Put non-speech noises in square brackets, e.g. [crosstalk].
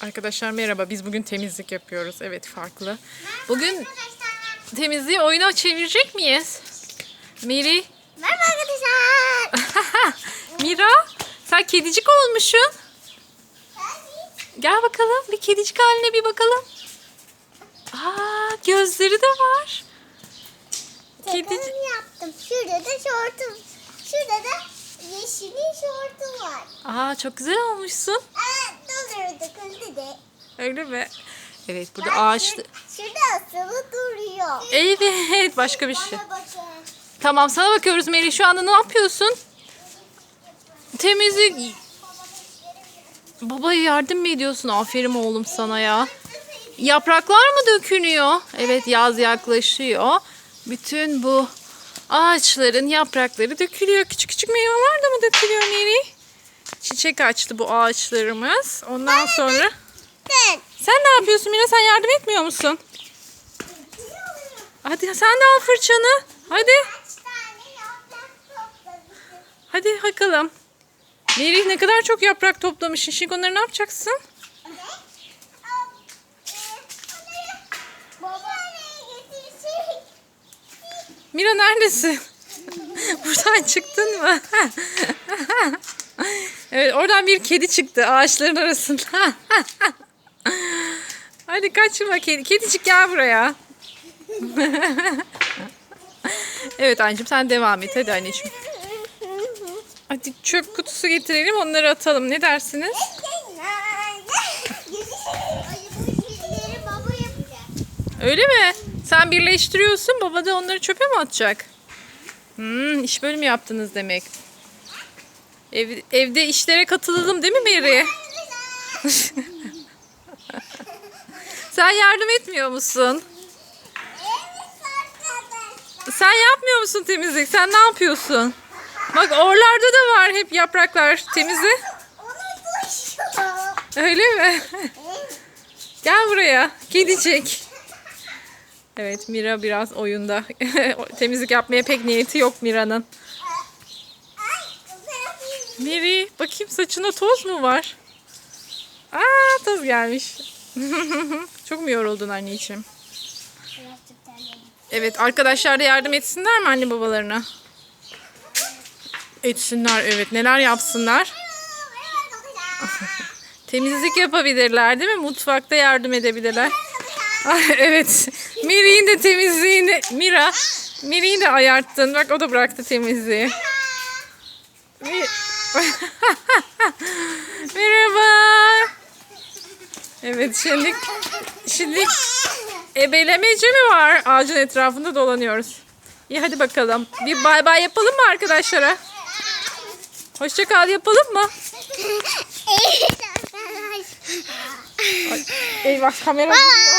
Arkadaşlar merhaba. Biz bugün temizlik yapıyoruz. Evet farklı. Bugün temizliği oyuna çevirecek miyiz? Miri, Merhaba arkadaşlar. [laughs] Mira, sen kedicik olmuşsun. Gel bakalım. Bir kedicik haline bir bakalım. Aa, gözleri de var. Kedicik. Yaptım. Şurada da şortum. Şurada da yeşilin şortum var. Aa, çok güzel olmuşsun. De. Öyle mi? Evet, burada şur- Şurada asılı duruyor. Evet, başka bir şey. Tamam, sana bakıyoruz Meri. Şu anda ne yapıyorsun? Temizlik. Babaya yardım mı ediyorsun? Aferin oğlum sana ya. Yapraklar mı dökülüyor? Evet yaz yaklaşıyor. Bütün bu ağaçların yaprakları dökülüyor. Küçük küçük meyveler de mi dökülüyor Meri? Çiçek açtı bu ağaçlarımız. Ondan sonra... Ben. Sen ne yapıyorsun Mira? Sen yardım etmiyor musun? Hadi sen de al fırçanı. Hadi. Hadi bakalım. Merih ne kadar çok yaprak toplamışsın. Şimdi onları ne yapacaksın? Mira neredesin? [laughs] Buradan çıktın mı? [laughs] evet oradan bir kedi çıktı ağaçların arasında. [laughs] Hadi kaçma kedi. Kedicik gel buraya. [laughs] evet anneciğim sen devam et. Hadi anneciğim. Hadi çöp kutusu getirelim onları atalım. Ne dersiniz? Öyle mi? Sen birleştiriyorsun baba da onları çöpe mi atacak? Hmm, iş bölümü yaptınız demek. Ev, evde işlere katılalım değil mi Mary? [laughs] Sen yardım etmiyor musun? Sen yapmıyor musun temizlik? Sen ne yapıyorsun? Bak oralarda da var hep yapraklar temizle. Öyle mi? [laughs] Gel buraya. Kedicik. Evet Mira biraz oyunda. [laughs] Temizlik yapmaya pek niyeti yok Mira'nın. Miri bakayım saçına toz mu var? Aa toz gelmiş. [laughs] Çok mu yoruldun anneciğim? Evet arkadaşlar da yardım etsinler mi anne babalarına? Etsinler evet. Neler yapsınlar? [laughs] Temizlik yapabilirler değil mi? Mutfakta yardım edebilirler. [laughs] Ah, evet. Miri'nin de temizliğini... Mira. Miri'yi de ayarttın. Bak o da bıraktı temizliği. Mi- Merhaba. Evet şimdi... Şimdi ebelemece mi var? Ağacın etrafında dolanıyoruz. İyi hadi bakalım. Bir bay bay yapalım mı arkadaşlara? Hoşça kal yapalım mı? [laughs] Eyvah kamera gidiyor.